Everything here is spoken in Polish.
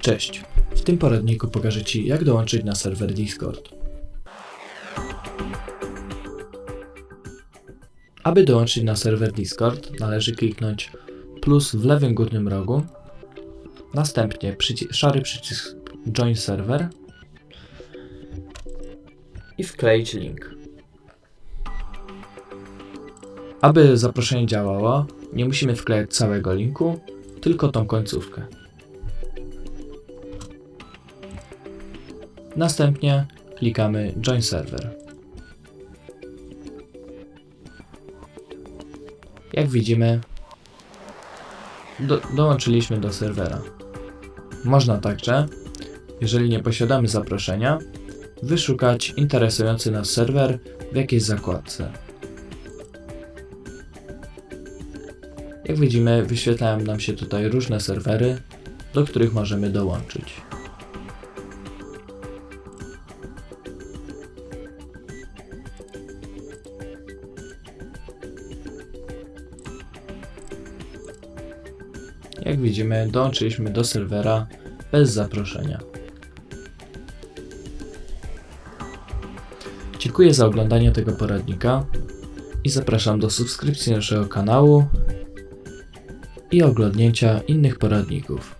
Cześć! W tym poradniku pokażę Ci, jak dołączyć na serwer Discord. Aby dołączyć na serwer Discord, należy kliknąć plus w lewym górnym rogu, następnie przyci- szary przycisk Join Server i wkleić link. Aby zaproszenie działało, nie musimy wklejać całego linku, tylko tą końcówkę. Następnie klikamy Join Server. Jak widzimy, do, dołączyliśmy do serwera. Można także, jeżeli nie posiadamy zaproszenia, wyszukać interesujący nas serwer w jakiejś zakładce. Jak widzimy, wyświetlają nam się tutaj różne serwery, do których możemy dołączyć. Jak widzimy, dołączyliśmy do serwera bez zaproszenia. Dziękuję za oglądanie tego poradnika i zapraszam do subskrypcji naszego kanału i oglądnięcia innych poradników.